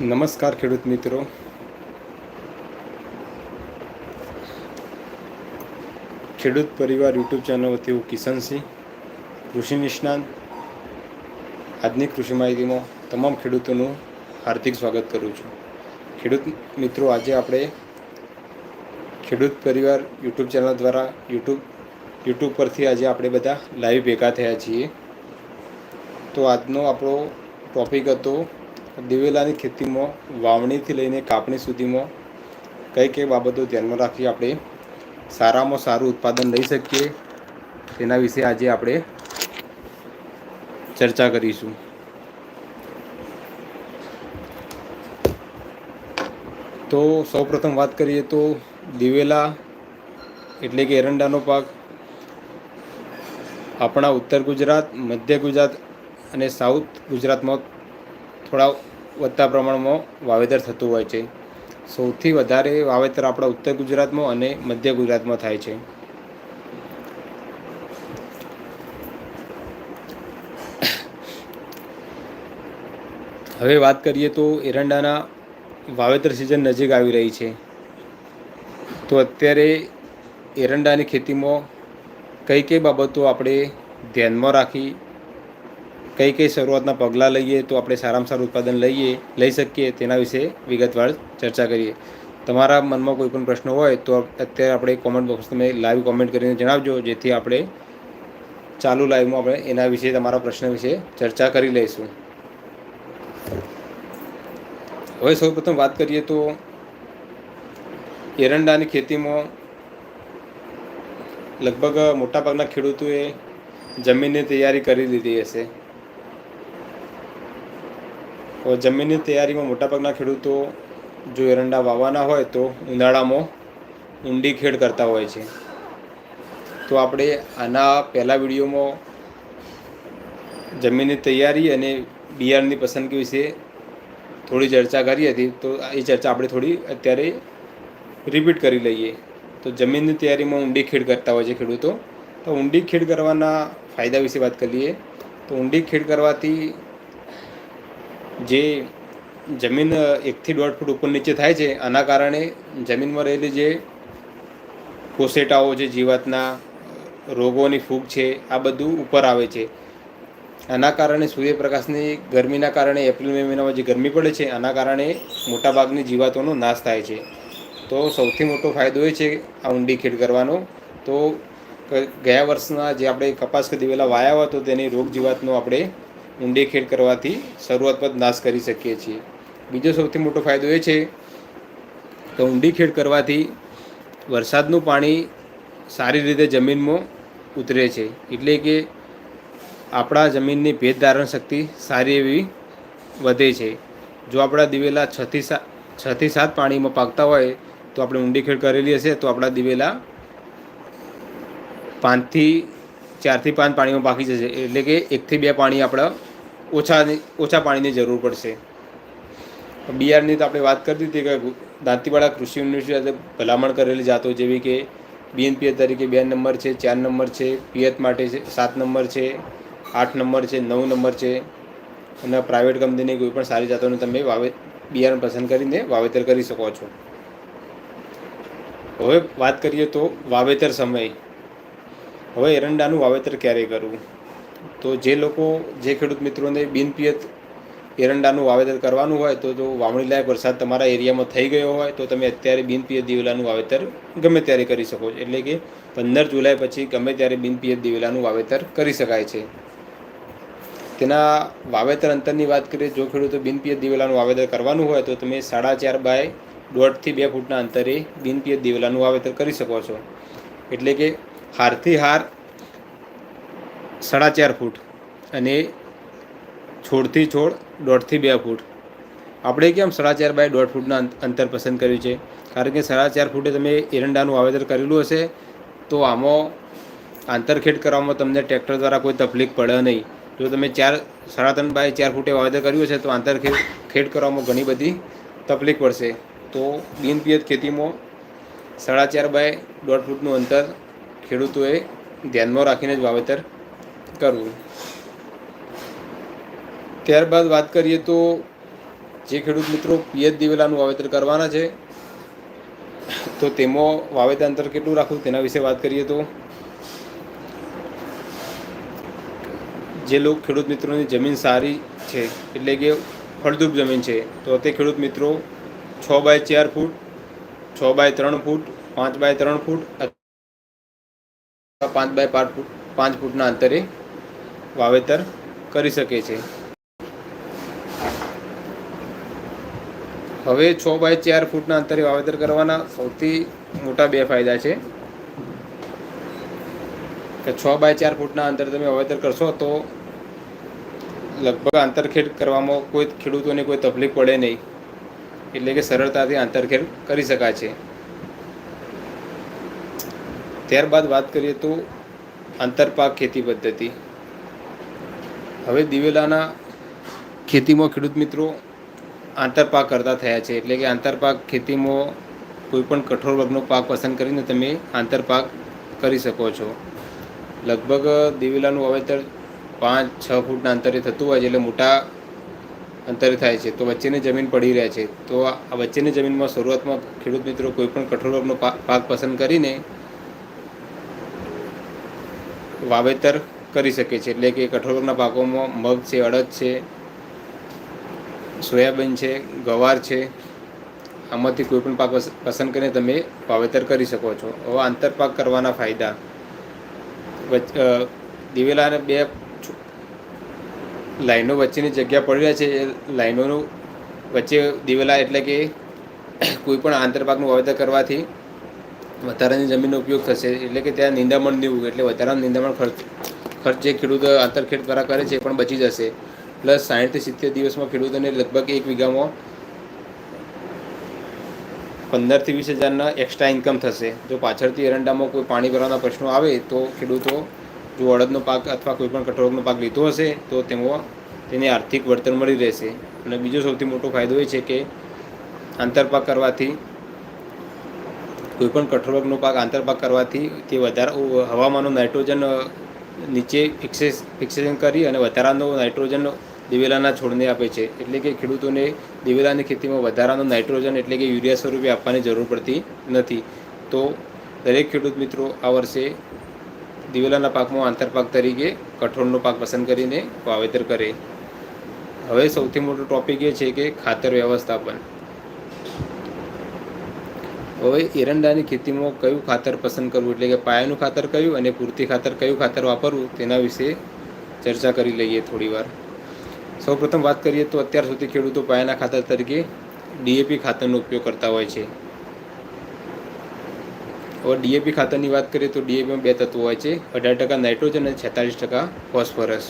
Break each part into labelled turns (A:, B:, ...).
A: નમસ્કાર ખેડૂત મિત્રો. ખેડૂત પરિવાર યુટ્યુબ ચેનલ વતી હું કિશનસિંહ કૃષિ નિષ્ણાંત. આજની કૃષિ માહિતીમાં તમામ ખેડૂતોનું હાર્દિક સ્વાગત કરું છું. ખેડૂત મિત્રો, આજે આપણે ખેડૂત પરિવાર યુટ્યુબ ચેનલ દ્વારા યુટ્યુબ યુટ્યુબ પરથી આજે આપણે બધા લાઈવ ભેગા થયા છીએ. તો આજનો આપણો ટોપિક હતો દિવેલાની ખેતીમાં, વાવણીથી લઈને કાપણી સુધીમાં કઈ કઈ બાબતો ધ્યાનમાં રાખી આપણે સારામાં સારું ઉત્પાદન લઈ શકીએ, તેના વિશે આજે આપણે ચર્ચા કરીશું. તો સૌપ્રથમ વાત કરીએ તો દિવેલા એટલે કે એરંડાનો પાક આપણા ઉત્તર ગુજરાત, મધ્ય ગુજરાત અને સાઉથ ગુજરાતમાં થોડા વધતા પ્રમાણમાં વાવેતર થતું હોય છે. સૌથી વધારે વાવેતર આપણા ઉત્તર ગુજરાતમાં અને મધ્ય ગુજરાતમાં થાય છે. હવે વાત કરીએ તો એરંડાના વાવેતર સિઝન નજીક આવી રહી છે. તો અત્યારે એરંડાની ખેતીમાં કઈ કઈ બાબતો આપણે ધ્યાનમાં રાખી કઈ કઈ શરૂઆતના પગલાં લઈએ તો આપણે સારામાં સારું ઉત્પાદન લઈએ, લઈ શકીએ તેના વિશે વિગતવાર ચર્ચા કરીએ. તમારા મનમાં કોઈ પણ પ્રશ્ન હોય તો અત્યારે આપણે કોમેન્ટ બોક્સ તમે લાઈવ કોમેન્ટ કરીને જણાવજો, જેથી આપણે ચાલુ લાઈવમાં આપણે એના વિશે, તમારા પ્રશ્ન વિશે ચર્ચા કરી લઈશું. હવે સૌપ્રથમ વાત કરીએ તો એરંડાની ખેતીમાં લગભગ મોટાભાગના ખેડૂતોએ જમીનની તૈયારી કરી લીધી હશે. જમીનની તૈયારીમાં મોટાભાગના ખેડૂતો જો એરંડા વાવવાના હોય તો ઉનાળામાં ઊંડી ખેડ કરતા હોય છે. તો આપણે આના પહેલા વિડીયોમાં જમીનની તૈયારી અને બિયારણની પસંદગી વિશે થોડી ચર્ચા કરી હતી. તો એ ચર્ચા આપણે થોડી અત્યારે રિપીટ કરી લઈએ. તો જમીનની તૈયારીમાં ઊંડી ખેડ કરતા હોય છે ખેડૂતો. તો ઊંડી ખેડ કરવાના ફાયદા વિશે વાત કરીએ. તો ઊંડી ખેડ કરવાથી જે જમીન એકથી દોઢ ફૂટ ઉપર નીચે થાય છે, આના કારણે જમીનમાં રહેલી જે કોસેટાઓ છે જીવાતના રોગોની ફૂગ છે, આ બધું ઉપર આવે છે. આના કારણે સૂર્યપ્રકાશની ગરમીના કારણે, એપ્રિલ મે મહિનામાં જે ગરમી પડે છે, આના કારણે મોટાભાગની જીવાતોનો નાશ થાય છે. તો સૌથી મોટો ફાયદો એ છે આ ઊંડી ખેડ કરવાનો. તો ગયા વર્ષના જે આપણે કપાસ કે દિવેલા વાયા હોય તો તેની રોગ જીવાતનો આપણે ઊંડી ખેડ કરવાથી શરૂઆતમાં જ નાશ કરી શકીએ છીએ. બીજો સૌથી મોટો ફાયદો એ છે કે ઊંડી ખેડ કરવાથી વરસાદનું પાણી સારી રીતે જમીનમાં ઉતરે છે. એટલે કે આપણા જમીનની ભેજ ધારણ શક્તિ સારી એવી વધે છે. જો આપણા દિવેલા છથી સાત છથી સાત પાણીમાં પાકતા હોય તો આપણે ઊંડી ખેડ કરેલી હશે તો આપણા દિવેલા પાંચથી ચારથી પાંચ પાણીમાં પાકી જશે. એટલે કે એકથી બે પાણી આપણા ઓછા ઓછા પાણીની જરૂર પડશે. બિયારની તો આપણે વાત કરતી હતી કે દાંતીવાડા કૃષિ યુનિવર્સિટી ભલામણ કરેલી જાતો જેવી કે બીએનપીએચ તરીકે બે નંબર છે, ચાર નંબર છે પિયત માટે છે, સાત નંબર છે, આઠ નંબર છે, નવ નંબર છે. અને પ્રાઇવેટ કંપનીની કોઈ પણ સારી જાતોનું તમે વાવે બિયારણ પસંદ કરીને વાવેતર કરી શકો છો. હવે વાત કરીએ તો વાવેતર સમય. હવે એરંડાનું વાવેતર ક્યારે કરવું? તો જે લોકો, જે ખેડૂત મિત્રોને બિનપિયત એરંડાનું વાવેતર કરવાનું હોય, તો જો વાવણી લાયક વરસાદ તમારા એરિયામાં થઈ ગયો હોય, તો તમે અત્યારે બિનપિયત દિવેલાનું વાવેતર ગમે ત્યારે કરી શકો છો. એટલે કે પંદર જુલાઈ પછી ગમે ત્યારે બિનપિયત દિવેલાનું વાવેતર કરી શકાય છે. તેના વાવેતર અંતરની વાત કરીએ, જો ખેડૂતો બિનપિયત દિવેલાનું વાવેતર કરવાનું હોય, તો તમે સાડા ચાર બાય દોઢથી બે ફૂટના અંતરે બિનપિયત દિવેલાનું વાવેતર કરી શકો છો. એટલે કે હારથી હાર સાડા ચાર ફૂટ અને છોડથી છોડ દોઢથી બે ફૂટ. આપણે કેમ સાડા ચાર બાય દોઢ ફૂટના અંતર પસંદ કર્યું છે? કારણ કે સાડા ચાર ફૂટે તમે એરંડાનું વાવેતર કરેલું હશે, તો આમાં આંતરખેડ કરવામાં તમને ટ્રેક્ટર દ્વારા કોઈ તકલીફ પડે નહીં. જો તમે ચાર, સાડા ત્રણ બાય ચાર ફૂટે વાવેતર કર્યું છે તો આંતરખેડ, ખેડ કરવામાં ઘણી બધી તકલીફ પડશે. તો બિનપિયત ખેતીમાં સાડા ચાર બાય દોઢ ફૂટનું અંતર ખેડૂતોએ ધ્યાનમાં રાખીને જ વાવેતર કરવું. ત્યારબાદ વાત કરીએ તો જે ખેડૂત મિત્રો પિયત દિવેલાનું વાવેતર કરવાના છે, તો તેમાં વાવેતર અંતર કેટલું રાખવું તેના વિશે વાત કરીએ તો જે લોક ખેડૂત મિત્રોની જમીન સારી છે, એટલે કે ફળદ્રુપ જમીન છે, તો તે ખેડૂત મિત્રો છ બાય ચાર ફૂટ, છ બાય ત્રણ ફૂટ, પાંચ બાય ત્રણ ફૂટ પાંચ બાય પાંચ ફૂટ, પાંચ ફૂટના અંતરે વાવેતર કરી શકે છે. હવે છ બાય ચાર ફૂટના અંતરે વાવેતર કરવાના સૌથી મોટા બે ફાયદા છે. કે છ બાય ચાર ફૂટના અંતરે તમે વાવેતર કરશો તો લગભગ આંતરખેડ કરવામાં કોઈ ખેડૂતોને કોઈ તકલીફ પડે નહીં. એટલે કે સરળતાથી આંતરખેડ કરી શકાય છે. ત્યારબાદ વાત કરીએ તો આંતરપાક ખેતી પદ્ધતિ. હવે દિવેલાના ખેતીમાં ખેડૂત મિત્રો આંતરપાક કરતા થયા છે. એટલે કે આંતરપાક ખેતીમાં કોઈપણ કઠોર વર્ગનો પાક પસંદ કરીને તમે આંતરપાક કરી શકો છો. લગભગ દિવેલાનું વાવેતર પાંચ, છ ફૂટના અંતરે થતું હોય છે, એટલે મોટા અંતરે થાય છે. તો વચ્ચેની જમીન પડી રહે છે. તો આ વચ્ચેની જમીનમાં શરૂઆતમાં ખેડૂત મિત્રો કોઈપણ કઠોર વર્ગનો પાક પસંદ કરીને વાવેતર કરી શકે છે. એટલે કે કઠોળના પાકોમાં મગ છે, અડદ છે, સોયાબીન છે, ગવાર છે, આમાંથી કોઈ પણ પાક પસંદ કરીને તમે વાવેતર કરી શકો છો. હવે આંતરપાક કરવાના ફાયદા. દિવેલાને બે લાઈનો વચ્ચેની જગ્યા પડી રહ્યા છે. એ લાઈનોનું વચ્ચે દિવેલા એટલે કે કોઈ પણ આંતરપાકનું વાવેતર કરવાથી વધારાની જમીનનો ઉપયોગ થશે. એટલે કે ત્યાં નિંદામણ દેવું એટલે વધારાનું નિંદામણ ખર્ચ ખર્ચ જે ખેડૂત, આંતરખેડ દ્વારા કરે છે એ પણ બચી જશે. પ્લસ સાઠથી સિત્તેર દિવસમાં ખેડૂતોને લગભગ એક વીઘામાં પંદરથી વીસ હજારના એક્સ્ટ્રા ઇન્કમ થશે. જો પાછળથી એરંડામાં કોઈ પાણી ભરવાના પ્રશ્નો આવે, તો ખેડૂતો જો અડદનો પાક અથવા કોઈ પણ કઠોળનો પાક લીધો હશે, તો તેમાં તેને આર્થિક વળતર મળી રહેશે. અને બીજો સૌથી મોટો ફાયદો એ છે કે આંતરપાક કરવાથી કોઈપણ કઠોળનો પાક આંતરપાક કરવાથી તે વધારે હવામાનનું નાઇટ્રોજન નીચે ફિક્સેસ ફિક્સેશન કરી અને વધારાનો નાઇટ્રોજન દિવેલાના છોડને આપે છે. એટલે કે ખેડૂતોને દિવેલાની ખેતીમાં વધારાનો નાઇટ્રોજન એટલે કે યુરિયા સ્વરૂપે આપવાની જરૂર પડતી નથી. તો દરેક ખેડૂત મિત્રો આ વર્ષે દિવેલાના પાકમાં આંતરપાક તરીકે કઠોળનો પાક પસંદ કરીને વાવેતર કરે. હવે સૌથી મોટો ટોપિક એ છે કે ખાતર વ્યવસ્થાપન. હવે એરંડાની ખેતીમાં કયું ખાતર પસંદ કરવું? એટલે કે પાયાનું ખાતર કયું અને પૂરતી ખાતર કયું ખાતર વાપરવું? તેના વિશે ચર્ચા કરી લઈએ થોડીવાર સૌપ્રથમ વાત કરીએ તો અત્યાર સુધી ખેડૂતો પાયાના ખાતર તરીકે ડીએપી ખાતરનો ઉપયોગ કરતા હોય છે. હવે ડીએપી ખાતરની વાત કરીએ તો ડીએપીમાં બે તત્વો હોય છે. અઢાર ટકા નાઇટ્રોજન અને છેતાલીસ ટકા ફોસ્ફરસ.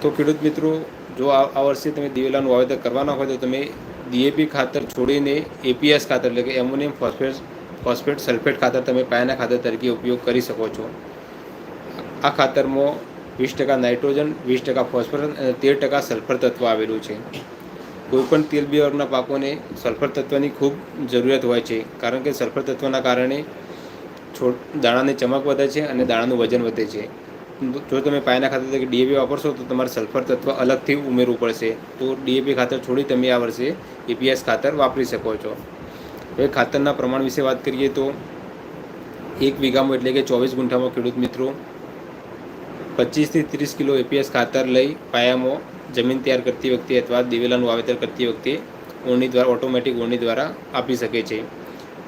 A: તો ખેડૂત મિત્રો, જો આ વર્ષે તમે દિવેલાનું વાવેતર કરવાના હોય તો તમે ડીએપી ખાતર છોડીને એપીએસ ખાતર, એટલે કે એમોનિયમ ફોસ્ફેટ ફોસ્ફેટ સલ્ફેટ ખાતર તમે પાયાના ખાતર તરીકે ઉપયોગ કરી શકો છો. આ ખાતરમાં વીસ ટકા નાઇટ્રોજન, વીસ ટકા ફોસ્ફરસ અને તેર ટકા સલ્ફર તત્વ આવેલું છે. કોઈપણ તેલ બી વર્ગના પાકોને સલ્ફર તત્વની ખૂબ જરૂરિયાત હોય છે, કારણ કે સલ્ફર તત્વના કારણે છોડ, દાણાની ચમક વધે છે અને દાણાનું વજન વધે છે. જો તમે પાયાના ખાતર તરીકે ડીએપી વાપરશો તો તમારે સલ્ફર તત્વ અલગથી ઉમેરવું પડશે. તો ડીએપી ખાતર છોડી તમે આ વર્ષે એપીએસ ખાતર વાપરી શકો છો. હવે ખાતરના પ્રમાણ વિશે વાત કરીએ તો એક વીઘામાં એટલે કે ચોવીસ ગુંઠામાં ખેડૂત મિત્રો પચીસથી ત્રીસ કિલો એપીએસ ખાતર લઈ પાયામાં જમીન તૈયાર કરતી વખતે અથવા દિવેલાનું વાવેતર કરતી વખતે ઓળણી દ્વારા ઓટોમેટિક ઓળણી દ્વારા આપી શકે છે.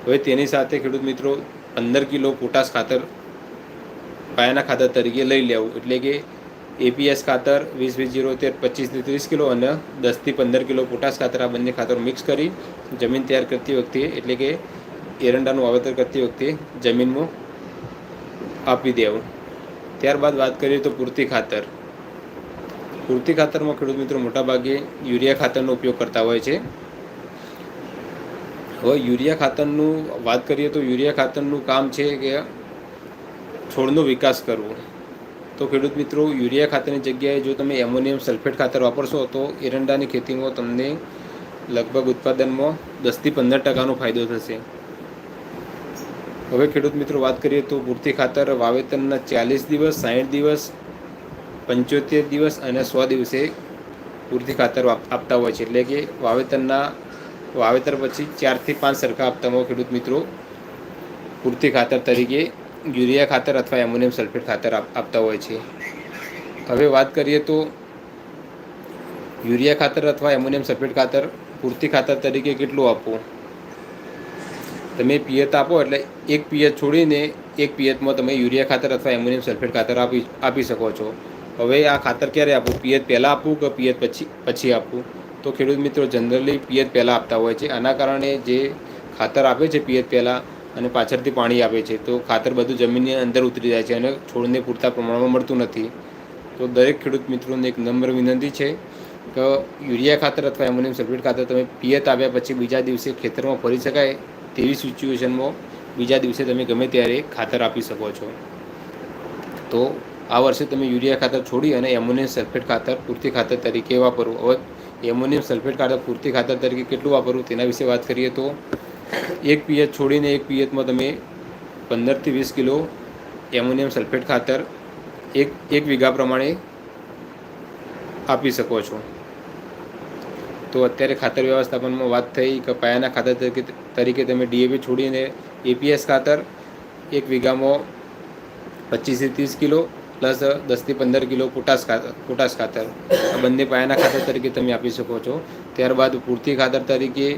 A: હવે તેની સાથે ખેડૂત મિત્રો પંદર કિલો પોટાશ ખાતર પાયાના ખાતર તરીકે લઈ લેવું. એટલે કે એપીએસ ખાતર વીસ વીસ જીરો તેર, પચીસથી ત્રીસ કિલો અને દસથી પંદર કિલો પોટાશ ખાતર આ બંને ખાતર મિક્સ કરી જમીન તૈયાર કરતી વખતે, એટલે કે એરંડાનું વાવેતર કરતી વખતે જમીનમાં આપી દેવું. ત્યારબાદ વાત કરીએ તો પૂરતી ખાતર. પૂરતી ખાતરમાં ખેડૂત મિત્રો મોટાભાગે યુરિયા ખાતરનો ઉપયોગ કરતા હોય છે. હવે યુરિયા ખાતરનું વાત કરીએ તો યુરિયા ખાતરનું કામ છે કે છોડનો વિકાસ કરવો. તો ખેડૂત મિત્રો, યુરિયા ખાતરની જગ્યાએ જો તમે એમોનિયમ સલ્ફેટ ખાતર વાપરશો, તો એરંડાની ખેતીમાં તમને લગભગ ઉત્પાદનમાં દસથી પંદર ટકાનો ફાયદો થશે. હવે ખેડૂત મિત્રો, વાત કરીએ તો પૂરતી ખાતર વાવેતરના ચાલીસ દિવસ સાઠ દિવસ, પંચોતેર દિવસ અને સો દિવસે પૂરતી ખાતર આપતા હોય છે. એટલે કે વાવેતરના, વાવેતર પછી ચારથી પાંચ સરખા આપતામાં ખેડૂત મિત્રો, પૂરતી ખાતર તરીકે યુરિયા ખાતર અથવા એમોનિયમ સલ્ફેટ ખાતર આપતા હોય છે. હવે વાત કરીએ તો યુરિયા ખાતર અથવા એમોનિયમ સલ્ફેટ ખાતર પૂરતી ખાતર તરીકે કેટલું આપવું તમે પિયત આપો એટલે એક પિયત છોડીને એક પિયતમાં તમે યુરિયા ખાતર અથવા એમોનિયમ સલ્ફેટ ખાતર આપી આપી શકો છો. હવે આ ખાતર ક્યારે આપવું પિયત પહેલાં આપવું કે પિયત પછી પછી આપવું તો ખેડૂત મિત્રો, જનરલી પિયત પહેલાં આપતા હોય છે. આના કારણે જે ખાતર આપે છે પિયત પહેલાં અને પાછળથી પાણી આપે છે. તો ખાતર બધું જમીનની અંદર ઉતરી જાય છે અને છોડને પૂરતા પ્રમાણમાં મળતું નથી. તો દરેક ખેડૂત મિત્રોને એક નમ્ર વિનંતી છે કે યુરિયા ખાતર અથવા એમોનિયમ સલ્ફેટ ખાતર તમે પિયત આવ્યા પછી બીજા દિવસે ખેતરમાં ફરી શકાય તેવી સિચ્યુએશનમાં બીજા દિવસે તમે ગમે ત્યારે ખાતર આપી શકો છો. તો આ વર્ષે તમે યુરિયા ખાતર છોડી અને એમોનિયમ સલ્ફેટ ખાતર પૂરતી ખાતર તરીકે વાપરવું હવે એમોનિયમ સલ્ફેટ ખાતર પૂરતી ખાતર તરીકે કેટલું વાપરવું તેના વિશે વાત કરીએ તો એક પિયત છોડીને એક પિયતમાં તમે પંદરથી વીસ કિલો એમોનિયમ સલ્ફેટ ખાતર એક એક વીઘા પ્રમાણે આપી શકો છો. તો અત્યારે ખાતર વ્યવસ્થાપનમાં વાત થઈ કે પાયાના ખાતર તરીકે તરીકે તમે ડીએપી છોડીને એપીએસ ખાતર એક વીઘામાં પચીસથી ત્રીસ કિલો પ્લસ દસથી પંદર કિલો પોટાશ ખાતર પોટાશ ખાતર. આ બંને પાયાના ખાતર તરીકે તમે આપી શકો છો. ત્યારબાદ પૂરતી ખાતર તરીકે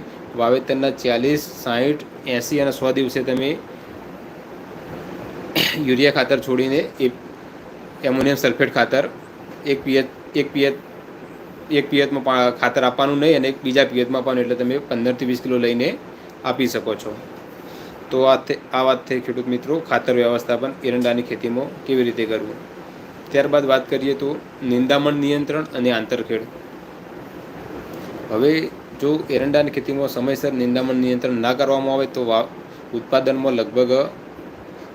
A: વાવેતરના ચાલીસ, સાહીઠ, એંસી અને સો દિવસે તમે યુરિયા ખાતર છોડીને એ એમોનિયમ સલ્ફેટ ખાતર એક પિયત એક પિયત, એક પિયતમાં ખાતર આપવાનું નહીં અને બીજા પિયતમાં આપવાનું. એટલે તમે પંદરથી વીસ કિલો લઈને આપી શકો છો. તો આ આ વાત થઈ ખેડૂત મિત્રો, ખાતર વ્યવસ્થાપન, એરંડાની ખેતીમાં કેવી રીતે કરવું? ત્યારબાદ વાત કરીએ તો નિંદામણ નિયંત્રણ અને આંતરખેડ. હવે જો એરંડાની ખેતીમાં સમયસર નિંદામણ નિયંત્રણ ના કરવામાં આવે તો ઉત્પાદનમાં લગભગ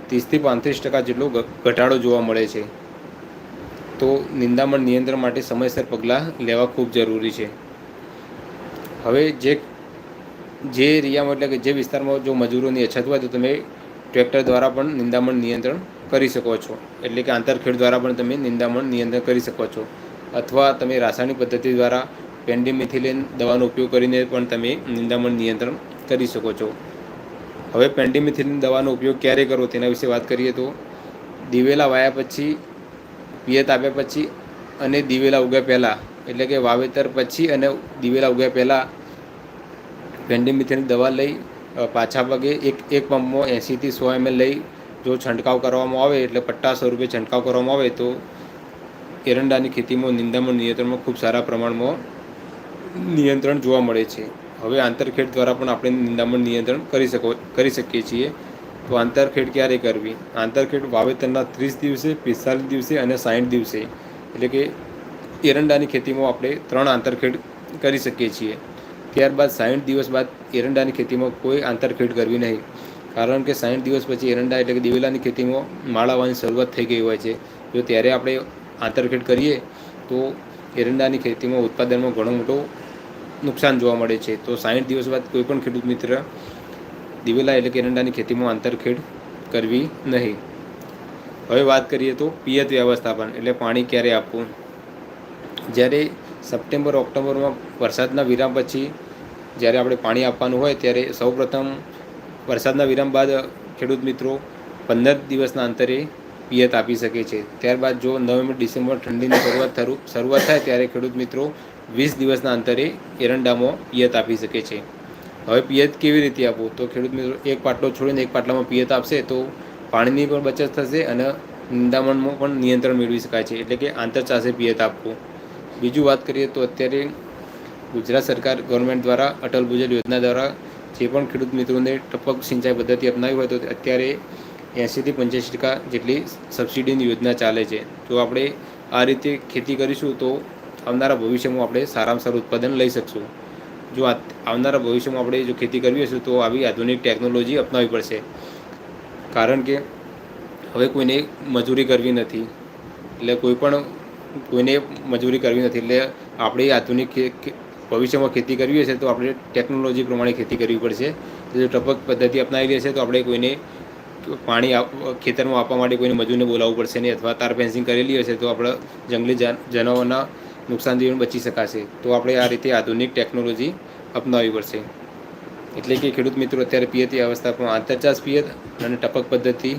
A: ત્રીસથી પાંત્રીસ ટકા જેટલો ઘટાડો જોવા મળે છે. તો નિંદામણ નિયંત્રણ માટે સમયસર પગલાં લેવા ખૂબ જરૂરી છે. હવે જે જે એરિયામાં એટલે કે જે વિસ્તારમાં જો મજૂરોની અછત હોય તો તમે ટ્રેક્ટર દ્વારા પણ નિંદામણ નિયંત્રણ કરી શકો છો. એટલે કે આંતરખેડ દ્વારા પણ તમે નિંદામણ નિયંત્રણ કરી શકો છો. અથવા તમે રાસાયણિક પદ્ધતિ દ્વારા પેન્ડીમિથિલિન દવાનો ઉપયોગ કરીને પણ તમે નિંદામણ નિયંત્રણ કરી શકો છો. હવે પેન્ડીમિથિલિન દવાનો ઉપયોગ ક્યારે કરવો તેના વિશે વાત કરીએ તો દિવેલા વાયા પછી, પિયત આપ્યા પછી અને દિવેલા ઉગ્યા પહેલાં. એટલે કે વાવેતર પછી અને દિવેલા ઉગ્યા પહેલાં પેન્ડીમિથિલિન દવા લઈ પાછા પગે એક એક પંપમાં એંસીથી સો એમએલ લઈ, જો છંટકાવ કરવામાં આવે, એટલે પટ્ટા સ્વરૂપે છંટકાવ કરવામાં આવે, તો એરંડાની ખેતીમાં નિંદામણ નિયંત્રણમાં ખૂબ સારા પ્રમાણમાં નિયંત્રણ જોવા મળે છે. હવે આંતરખેડ દ્વારા પણ આપણે નિંદામણ નિયંત્રણ કરી શકો, કરી શકીએ છીએ. તો આંતરખેડ ક્યારે કરવી? આંતરખેડ વાવેતરના ત્રીસ દિવસે, પિસ્તાલીસ દિવસે અને સાઠ દિવસે. એટલે કે એરંડાની ખેતીમાં આપણે ત્રણ આંતરખેડ કરી શકીએ છીએ. ત્યારબાદ સાઠ દિવસ બાદ એરંડાની ખેતીમાં કોઈ આંતરખેડ કરવી નહીં. કારણ કે સાઠ દિવસ પછી એરંડા એટલે કે દિવેલાની ખેતીમાં માળાવાની શરૂઆત થઈ ગઈ હોય છે. જો ત્યારે આપણે આંતરખેડ કરીએ, તો એરંડાની ખેતીમાં ઉત્પાદનમાં ઘણો મોટો નુકસાન જોવા મળે છે. તો સાઠ દિવસ બાદ કોઈ પણ ખેડૂત મિત્ર દિવેલા એટલે કે એરંડાની ખેતીમાં આંતરખેડ કરવી નહીં. હવે વાત કરીએ તો પિયત વ્યવસ્થાપન, એટલે પાણી ક્યારે આપવું? જ્યારે સપ્ટેમ્બર, ઓક્ટોબરમાં વરસાદના વિરામ પછી જ્યારે આપણે પાણી આપવાનું હોય ત્યારે સૌપ્રથમ વરસાદના વિરામ બાદ ખેડૂત મિત્રો પંદર દિવસના અંતરે પિયત આપી શકે છે. ત્યારબાદ જો નવેમ્બર, ડિસેમ્બર ઠંડીની શરૂઆત શરૂઆત થાય ત્યારે ખેડૂત મિત્રો વીસ દિવસના અંતરે એરંડામાં પિયત આપી શકે છે. હવે પિયત કેવી રીતે આપવું તો ખેડૂત મિત્રો એક પાટલો છોડીને એક પાટલામાં પિયત આપશે તો પાણીની પણ બચત થશે અને નિંદામણમાં પણ નિયંત્રણ મેળવી શકાય છે. એટલે કે આંતરચાષે પિયત આપવું. બીજું વાત કરીએ તો અત્યારે ગુજરાત સરકાર ગવર્મેન્ટ દ્વારા, અટલ ભૂજલ યોજના દ્વારા જે પણ ખેડૂત મિત્રોને ટપક સિંચાઈ પદ્ધતિ અપનાવી હોય તો અત્યારે એંશીથી પંચ્યાસી ટકા જેટલી સબસિડીની યોજના ચાલે છે. જો આપણે આ રીતે ખેતી કરીશું તો આવનારા ભવિષ્યમાં આપણે સારામાં સારું ઉત્પાદન લઈ શકશું. જો આવનારા ભવિષ્યમાં આપણે જો ખેતી કરવી હશે તો આવી આધુનિક ટેકનોલોજી અપનાવવી પડશે. કારણ કે હવે કોઈને મજૂરી કરવી નથી. એટલે કોઈ પણ કોઈને મજૂરી કરવી નથી. એટલે આપણે આધુનિક ભવિષ્યમાં ખેતી કરવી હશે તો આપણે ટેકનોલોજી પ્રમાણે ખેતી કરવી પડશે. જો ટપક પદ્ધતિ અપનાવી છે, તો આપણે કોઈને પાણી ખેતરમાં આપવા માટે કોઈને મજૂરને બોલાવવું પડશે નહીં, અથવા તાર ફેન્સિંગ કરેલી હશે, તો આપણે જંગલી જાન- જાનવરના નુકસાનથી બચી શકાશે. તો આપણે આ રીતે આધુનિક ટેકનોલોજી અપનાવવી પડશે. એટલે કે ખેડૂત મિત્રો, અત્યારે પિયતની અવસ્થામાં આંતરચાસ પિયત અને ટપક પદ્ધતિ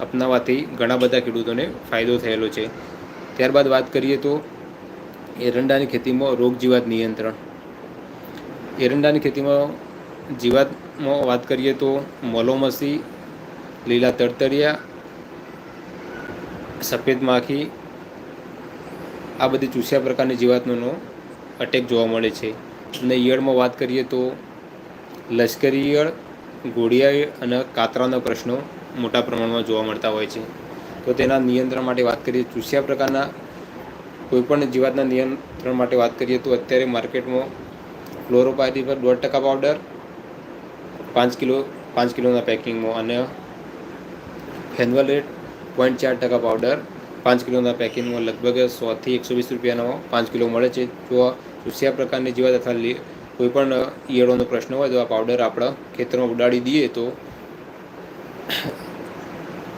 A: અપનાવવાથી ઘણા બધા ખેડૂતોને ફાયદો થયેલો છે. ત્યારબાદ વાત કરીએ તો એરંડાની ખેતીમાં રોગજીવાત નિયંત્રણ. એરંડાની ખેતીમાં જીવાતમાં વાત કરીએ તો મોલોમસી, લીલા તડતરિયા સફેદ માખી, આ બધી ચૂસ્યા પ્રકારની જીવાતનો અટેક જોવા મળે છે. અને ઈયળમાં વાત કરીએ તો લશ્કરી ઈયળ ઘોડિયા અને કાતરાના પ્રશ્નો મોટા પ્રમાણમાં જોવા મળતા હોય છે. તો તેના નિયંત્રણ માટે વાત કરીએ ચૂસ્યા પ્રકારના કોઈપણ જીવાતના નિયંત્રણ માટે વાત કરીએ તો અત્યારે માર્કેટમાં ફ્લોરોપાયથી પર દોઢ ટકા પાવડર પાંચ કિલો, પાંચ કિલોના પેકિંગમાં અને ફેનવલેટ પોઈન્ટ ચાર ટકા પાવડર પાંચ કિલોના પેકિંગમાં લગભગ સોથી એકસો વીસ રૂપિયાનો પાંચ કિલો મળે છે. જો ચૂસ્યા પ્રકારની જીવાત અથવા કોઈ પણ ઈયળોનો પ્રશ્ન હોય તો આ પાવડર આપણા ખેતરમાં ઉડાડી દઈએ તો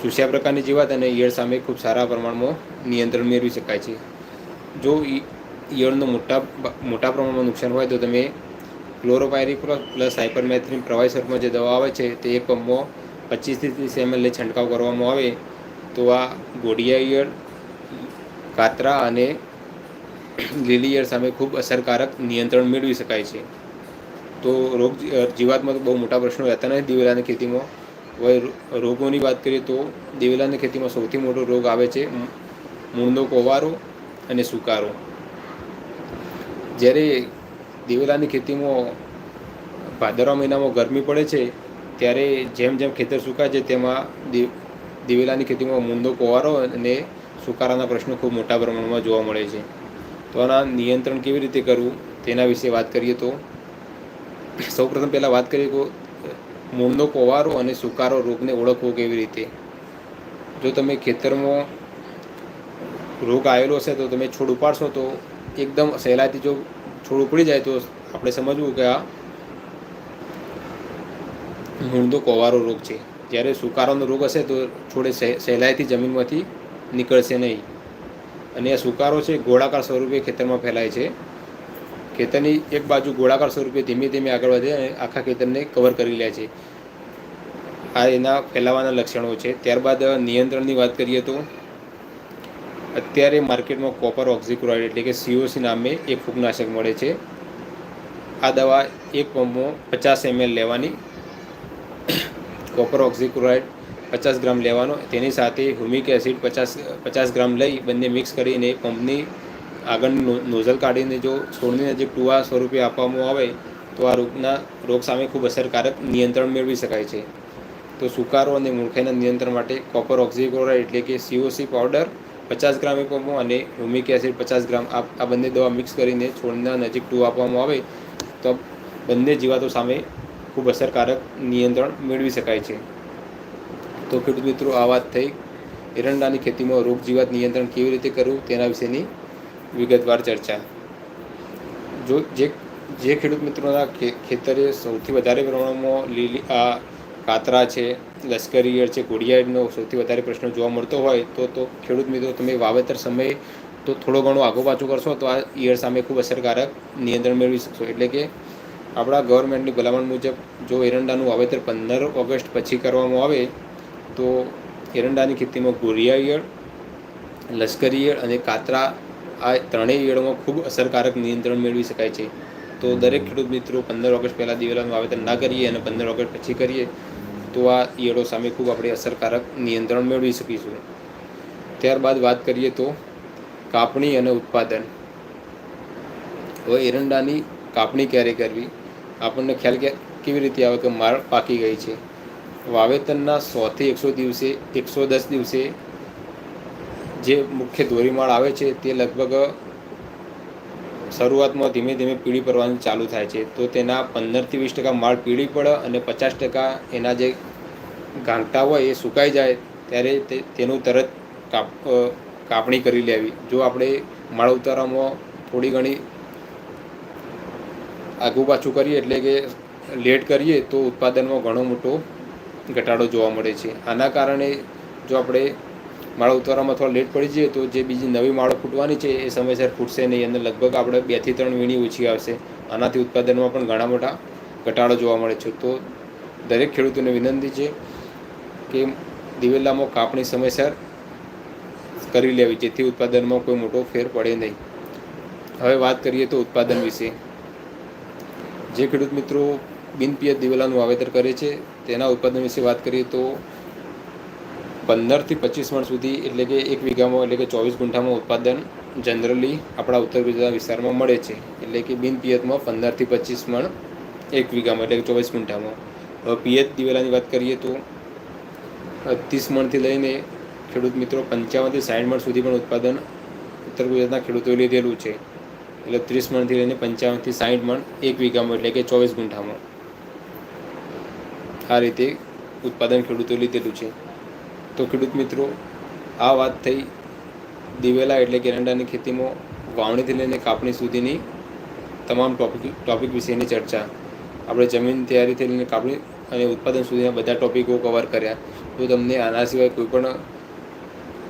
A: ચૂસ્યા પ્રકારની જીવાત અને ઈયળ સામે ખૂબ સારા પ્રમાણમાં નિયંત્રણ મેળવી શકાય છે. જો ઈયળનું મોટા મોટા પ્રમાણમાં નુકસાન હોય તો તમે ક્લોરોપાયરિક્રોસ પ્લસ હાઇપરમેથ્રિન પ્રવાસરમાં જે દવા આવે છે, તે એક પંપમાં પચીસથી ત્રીસ એમએલ છંટકાવ કરવામાં આવે, તો આ ગોડિયા ઈયળ, કાતરા અને લીલી ઈયળ સામે ખૂબ અસરકારક નિયંત્રણ મેળવી શકાય છે. તો રોગ જીવાતમાં તો બહુ મોટા પ્રશ્નો રહેતા નથી દિવેલાની ખેતીમાં. હવે રોગોની વાત કરીએ તો દિવેલાની ખેતીમાં સૌથી મોટો રોગ આવે છે મૂળનો કોવારો અને સુકારો. જ્યારે દિવેલાની ખેતીમાં ભાદરવા મહિનામાં ગરમી પડે છે, ત્યારે જેમ જેમ ખેતર સુકાય છે, તેમાં દિવેલાની ખેતીમાં મૂંદો, કોવારો અને સુકારાના પ્રશ્નો ખૂબ મોટા પ્રમાણમાં જોવા મળે છે. તો આના નિયંત્રણ કેવી રીતે કરવું, તેના વિશે વાત કરીએ તો, સૌપ્રથમ પહેલાં વાત કરીએ તો મૂળનો કોવારો અને સુકારો રોગને ઓળખવો કેવી રીતે? જો તમે ખેતરમાં રોગ આવેલો હશે તો તમે છોડ ઉપાડશો તો એકદમ સહેલાઈથી જો છોડ ઉપડી જાય તો આપણે સમજવું કે આ મૂળદો કોવારો રોગ છે. જ્યારે સુકારાનો રોગ હશે તો છોડે સહેલાઈથી જમીનમાંથી નીકળશે નહીં. અને આ સુકારો છે ગોળાકાર સ્વરૂપે ખેતરમાં ફેલાય છે. ખેતરની એક બાજુ ગોળાકાર સ્વરૂપે ધીમે ધીમે આગળ વધે અને આખા ખેતરને કવર કરી લે છે. આ એના ફેલાવાના લક્ષણો છે. ત્યારબાદ નિયંત્રણની વાત કરીએ તો અત્યારે માર્કેટમાં કોપર ઓક્ઝિક્લોરાઇડ એટલે કે સીઓસી નામે એક ફૂગનાશક મળે છે. આ દવા એક પંપમાં પચાસ એમએલ લેવાની કોપર ઓક્ઝિક્લોરાઇડ પચાસ ગ્રામ લેવાનો, તેની સાથે હ્યુમિક એસિડ પચાસ પચાસ ગ્રામ લઈ બંને મિક્સ કરીને પંપની આગળની નોઝલ કાઢીને જો છોડની નજીક ટુવા સ્વરૂપે આપવામાં આવે, તો આ રોગના, રોગ સામે ખૂબ અસરકારક નિયંત્રણ મેળવી શકાય છે. તો સુકારો અને મૂળખાઈના નિયંત્રણ માટે કોપર ઓક્ઝિક્લોરાઇડ એટલે કે સીઓસી પાવડર પચાસ ગ્રામ એકમો અને હ્યુમિક એસિડ પચાસ ગ્રામ આ બંને દવા મિક્સ કરીને છોડના નજીક ટુ આપવામાં આવે તો બંને જીવાતો સામે ખૂબ અસરકારક નિયંત્રણ મેળવી શકાય છે. તો ખેડૂત મિત્રો, આ વાત થઈ. એરંડાની ખેતીમાં રોગ જીવાત નિયંત્રણ કેવી રીતે કરવું તેના વિશેની વિગતવાર ચર્ચા. જો જે જે ખેડૂત મિત્રોના ખેતરે સૌથી વધારે પ્રમાણમાં લીલી, આ કાતરા છે લશ્કરી ઈયળ છે ઘોડિયાળનો સૌથી વધારે પ્રશ્ન જોવા મળતો હોય તો તો ખેડૂત મિત્રો, તમે વાવેતર સમયે તો થોડો ઘણો આગો પાછું કરશો તો આ ઈયળ સામે ખૂબ અસરકારક નિયંત્રણ મેળવી શકશો. એટલે કે આપણા ગવર્મેન્ટની ભલામણ મુજબ જો એરંડાનું વાવેતર પંદર ઓગસ્ટ પછી કરવામાં આવે તો એરંડાની ખેતીમાં ગોરિયા ઈયળ, લશ્કરી ઈયળ અને કાતરા આ ત્રણેય ઈયળોમાં ખૂબ અસરકારક નિયંત્રણ મેળવી શકાય છે. તો દરેક ખેડૂત મિત્રો પંદર ઓગસ્ટ પહેલાં દિવેલાનું વાવેતર ના કરીએ અને પંદર ઓગસ્ટ પછી કરીએ તો આ ઈયળો સામે ખૂબ આપણે અસરકારક નિયંત્રણ મેળવી શકીશું. ત્યારબાદ વાત કરીએ તો કાપણી અને ઉત્પાદન. હવે એરંડાની કાપણી ક્યારે કરવી? આપણને ખ્યાલ કે કેવી રીતે આવે કે માળ પાકી ગઈ છે? વાવેતરના સોથી એકસો દિવસે, એકસો દસ દિવસે જે મુખ્ય ધોરીમાળ આવે છે તે લગભગ શરૂઆતમાં ધીમે ધીમે પીળી પડવાનું ચાલુ થાય છે, તો તેના પંદરથી વીસ ટકા માળ પીળી પડે અને પચાસ ટકા એના જે ગાંઠા હોય એ સુકાઈ જાય, ત્યારે તેનું તરત કાપ કાપણી કરી લેવી. જો આપણે માળ ઉતારવામાં થોડી ઘણી આગું પાછું કરીએ, એટલે કે લેટ કરીએ, તો ઉત્પાદનમાં ઘણો મોટો ઘટાડો જોવા મળે છે. આના કારણે જો આપણે માળો ઉતારવામાં થોડા લેટ પડી જઈએ તો જે બીજી નવી માળો ફૂટવાની છે એ સમયસર ફૂટશે નહીં. અને લગભગ આપણે બેથી ત્રણ વીણી ઓછી આવશે. આનાથી ઉત્પાદનમાં પણ ઘણા મોટા ઘટાડો જોવા મળે છે. તો દરેક ખેડૂતોને વિનંતી છે કે દિવેલામાં કાપણી સમયસર કરી લેવી, જેથી ઉત્પાદનમાં કોઈ મોટો ફેર પડે નહીં. હવે વાત કરીએ તો ઉત્પાદન વિશે. જે ખેડૂત મિત્રો બિનપિયત દિવેલાનું વાવેતર કરે છે, તેના ઉત્પાદન વિશે વાત કરીએ તો પંદરથી પચીસ મણ સુધી, એટલે કે એક વીઘામાં, એટલે કે ચોવીસ ગુંઠામાં ઉત્પાદન જનરલી આપણા ઉત્તર ગુજરાત વિસ્તારમાં મળે છે. એટલે કે બિન પિયતમાં પંદરથી પચીસ મણ એક વીઘામાં, એટલે કે ચોવીસ ગુંઠામાં. હવે પિયત દિવેલાની વાત કરીએ તો ત્રીસ મણથી લઈને ખેડૂત મિત્રો પંચાવનથી સાઠ મણ સુધી પણ ઉત્પાદન ઉત્તર ગુજરાતના ખેડૂતોએ લીધેલું છે. એટલે ત્રીસ મણથી લઈને પંચાવનથી સાઠ મણ એક વીઘામાં, એટલે કે ચોવીસ ગુંઠામાં આ રીતે ઉત્પાદન ખેડૂતોએ લીધેલું છે. તો ખેડૂત મિત્રો, આ વાત થઈ દિવેલા એટલે કેરંડાની ખેતીમાં વાવણીથી લઈને કાપણી સુધીની તમામ ટોપિક ટોપિક વિશેની ચર્ચા. આપણે જમીન તૈયારીથી લઈને કાપણી અને ઉત્પાદન સુધીના બધા ટોપિકો કવર કર્યા. જો તમને આના સિવાય કોઈ પણ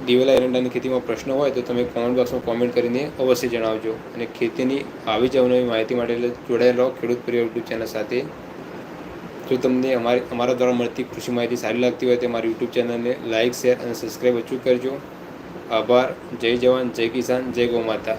A: દિવેલા એરંડાની ખેતીમાં પ્રશ્ન હોય તો તમે કોમેન્ટ બોક્સમાં કોમેન્ટ કરીને અવશ્ય જણાવજો. અને ખેતીની આવી જ અવનવી માહિતી માટે જોડાયેલો ખેડૂત પ્રિય યુટ્યુબ ચેનલ સાથે જો તમને અમારી અમારા દ્વારા મળતી કૃષિ માહિતી સારી લાગતી હોય તો અમારી યુટ્યુબ ચેનલને લાઇક શેર અને સબસ્ક્રાઈબ અચૂક કરજો. આભાર. જય જવાન, જય કિસાન, જય ગૌ માતા.